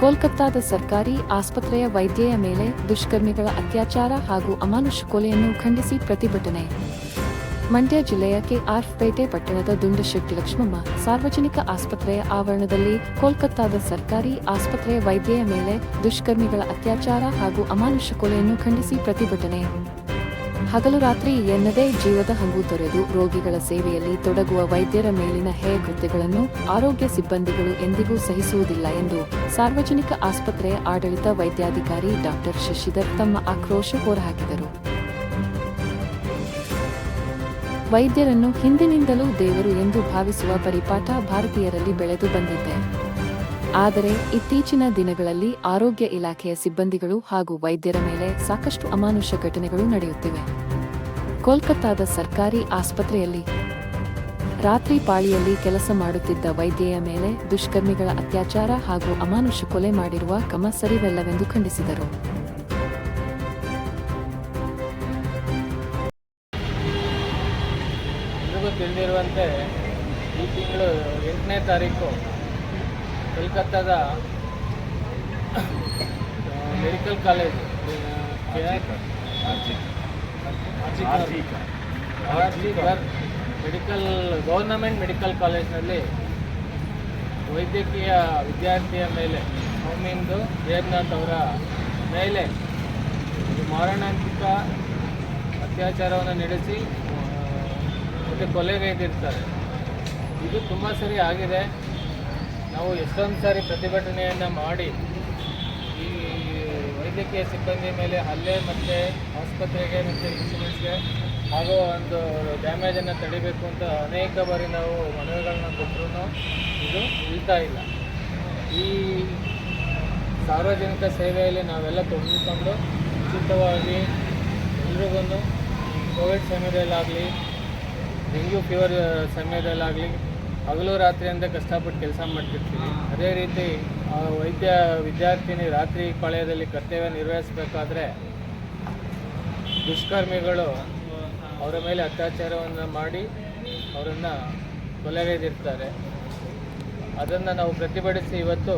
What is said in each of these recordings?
ಕೋಲ್ಕತ್ತಾದ ಸರ್ಕಾರಿ ಆಸ್ಪತ್ರೆಯ ವೈದ್ಯೆಯ ಮೇಲೆ ದುಷ್ಕರ್ಮಿಗಳ ಅತ್ಯಾಚಾರ ಹಾಗೂ ಅಮಾನುಷ ಕೊಲೆಯನ್ನು ಖಂಡಿಸಿ ಪ್ರತಿಭಟನೆ. ಮಂಡ್ಯ ಜಿಲ್ಲೆಯ ಕೆಆರ್ಪೇಟೆ ಪಟ್ಟಣದ ದುಂಡಶೆಟ್ಟಿ ಲಕ್ಷ್ಮಮ್ಮ ಸಾರ್ವಜನಿಕ ಆಸ್ಪತ್ರೆಯ ಆವರಣದಲ್ಲಿ ಕೋಲ್ಕತ್ತಾದ ಸರ್ಕಾರಿ ಆಸ್ಪತ್ರೆಯ ವೈದ್ಯೆಯ ಮೇಲೆ ದುಷ್ಕರ್ಮಿಗಳ ಅತ್ಯಾಚಾರ ಹಾಗೂ ಅಮಾನುಷ ಕೊಲೆಯನ್ನು ಖಂಡಿಸಿ ಪ್ರತಿಭಟನೆ. ಹಗಲು ರಾತ್ರಿ ಎನ್ನದೇ ಜೀವದ ಹಂಗು ತೊರೆದು ರೋಗಿಗಳ ಸೇವೆಯಲ್ಲಿ ತೊಡಗುವ ವೈದ್ಯರ ಮೇಲಿನ ಹೇ ಕೃತ್ಯಗಳನ್ನು ಆರೋಗ್ಯ ಸಿಬ್ಬಂದಿಗಳು ಎಂದಿಗೂ ಸಹಿಸುವುದಿಲ್ಲ ಎಂದು ಸಾರ್ವಜನಿಕ ಆಸ್ಪತ್ರೆಯ ಆಡಳಿತ ವೈದ್ಯಾಧಿಕಾರಿ ಡಾಕ್ಟರ್ ಶಶಿಧರ್ ತಮ್ಮ ಆಕ್ರೋಶ ಹೊರಹಾಕಿದರು. ವೈದ್ಯರನ್ನು ಹಿಂದಿನಿಂದಲೂ ದೇವರು ಎಂದು ಭಾವಿಸುವ ಪರಿಪಾಠ ಭಾರತೀಯರಲ್ಲಿ ಬೆಳೆದು ಬಂದಿದೆ. ಆದರೆ ಇತ್ತೀಚಿನ ದಿನಗಳಲ್ಲಿ ಆರೋಗ್ಯ ಇಲಾಖೆಯ ಸಿಬ್ಬಂದಿಗಳು ಹಾಗೂ ವೈದ್ಯರ ಮೇಲೆ ಸಾಕಷ್ಟು ಅಮಾನುಷ ಘಟನೆಗಳು ನಡೆಯುತ್ತಿವೆ. ಕೋಲ್ಕತ್ತಾದ ಸರ್ಕಾರಿ ಆಸ್ಪತ್ರೆಯಲ್ಲಿ ರಾತ್ರಿ ಪಾಳಿಯಲ್ಲಿ ಕೆಲಸ ಮಾಡುತ್ತಿದ್ದ ವೈದ್ಯೆಯ ಮೇಲೆ ದುಷ್ಕರ್ಮಿಗಳ ಅತ್ಯಾಚಾರ ಹಾಗೂ ಅಮಾನುಷ ಕೊಲೆ ಮಾಡಿರುವ ಕ್ರಮ ಸರಿವಲ್ಲವೆಂದು ಖಂಡಿಸಿದರು. ತಿಳಿದಿರುವಂತೆ ಈ ತಿಂಗಳು ಎಂಟನೇ ತಾರೀಕು ಕೋಲ್ಕತ್ತಾದ medical college RG Kar. Medical government medical ಕಾಲೇಜ್ನಲ್ಲಿ ವೈದ್ಯಕೀಯ ವಿದ್ಯಾರ್ಥಿಯ ಮೇಲೆ ಸೌಮ್ಯಂದು ದೇವನಾಥ್ ಅವರ ಮೇಲೆ ಮಾರಣಾಂತಿಕ ಅತ್ಯಾಚಾರವನ್ನು ನಡೆಸಿ ಮತ್ತು ಕೊಲೆಗೈದಿರ್ತಾರೆ ಇದು ತುಂಬ ಸರಿ ಆಗಿದೆ. ನಾವು ಎಷ್ಟೊಂದು ಸಾರಿ ಪ್ರತಿಭಟನೆಯನ್ನು ಮಾಡಿ ಈ ವೈದ್ಯಕೀಯ ಸಿಬ್ಬಂದಿ ಮೇಲೆ ಹಲ್ಲೆ ಮತ್ತು ಆಸ್ಪತ್ರೆಗೆ ಮತ್ತು ಇನ್ಶೂರೆನ್ಸ್ಗೆ ಆಗೋ ಒಂದು ಡ್ಯಾಮೇಜನ್ನು ತಡಿಬೇಕು ಅಂತ ಅನೇಕ ಬಾರಿ ನಾವು ಮನವಿಗಳನ್ನ ಕೊಟ್ಟರು ಇದು ನಿಲ್ತಾ ಇಲ್ಲ. ಈ ಸಾರ್ವಜನಿಕ ಸೇವೆಯಲ್ಲಿ ನಾವೆಲ್ಲ ತೊಡಗಿಕೊಂಡು ಉಚಿತವಾಗಿ ಎಲ್ರಿಗೂ ಕೋವಿಡ್ ಸಮಯದಲ್ಲಾಗಲಿ ಡೆಂಗ್ಯೂ ಫೀವರ್ ಸಮಯದಲ್ಲಾಗಲಿ ಹಗಲು ರಾತ್ರಿಯಿಂದ ಕಷ್ಟಪಟ್ಟು ಕೆಲಸ ಮಾಡ್ತಿರ್ತೀವಿ. ಅದೇ ರೀತಿ ವೈದ್ಯ ವಿದ್ಯಾರ್ಥಿನಿ ರಾತ್ರಿ ಪಾಳ್ಯದಲ್ಲಿ ಕರ್ತವ್ಯ ನಿರ್ವಹಿಸಬೇಕಾದ್ರೆ ದುಷ್ಕರ್ಮಿಗಳು ಅವರ ಮೇಲೆ ಅತ್ಯಾಚಾರವನ್ನು ಮಾಡಿ ಅವರನ್ನು ಕೊಲೆಗೈದಿರ್ತಾರೆ ಅದನ್ನು ನಾವು ಪ್ರತಿಭಟಿಸಿ ಇವತ್ತು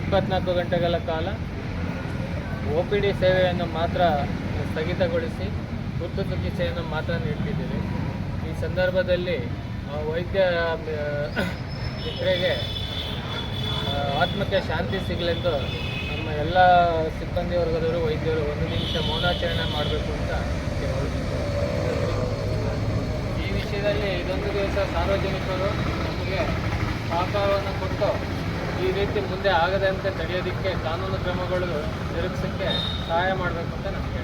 ಇಪ್ಪತ್ನಾಲ್ಕು ಗಂಟೆಗಳ ಕಾಲ ಒ ಪಿ ಡಿ ಸೇವೆಯನ್ನು ಮಾತ್ರ ಸ್ಥಗಿತಗೊಳಿಸಿ ತುರ್ತು ಚಿಕಿತ್ಸೆಯನ್ನು ಮಾತ್ರ ನೀಡ್ತಿದ್ದೀವಿ. ಈ ಸಂದರ್ಭದಲ್ಲಿ ವೈದ್ಯ ಮಿತ್ರರಿಗೆ ಆತ್ಮಕ್ಕೆ ಶಾಂತಿ ಸಿಗಲೆಂದು ನಮ್ಮ ಎಲ್ಲ ಸಿಬ್ಬಂದಿ ವರ್ಗದವರು ವೈದ್ಯರು ಒಂದು ನಿಮಿಷ ಮೌನಾಚರಣೆ ಮಾಡಬೇಕು ಅಂತ. ಈ ವಿಷಯದಲ್ಲಿ ಇದೊಂದು ದಿವಸ ಸಾರ್ವಜನಿಕರು ನಮಗೆ ಸಹಕಾರವನ್ನು ಕೊಟ್ಟು ಈ ರೀತಿ ಮುಂದೆ ಆಗದಂತೆ ತಡೆಯೋದಕ್ಕೆ ಕಾನೂನು ಕ್ರಮಗಳು ಜರುಗಿಸೋಕ್ಕೆ ಸಹಾಯ ಮಾಡಬೇಕು ಅಂತ ಕೇಳ್ತೀನಿ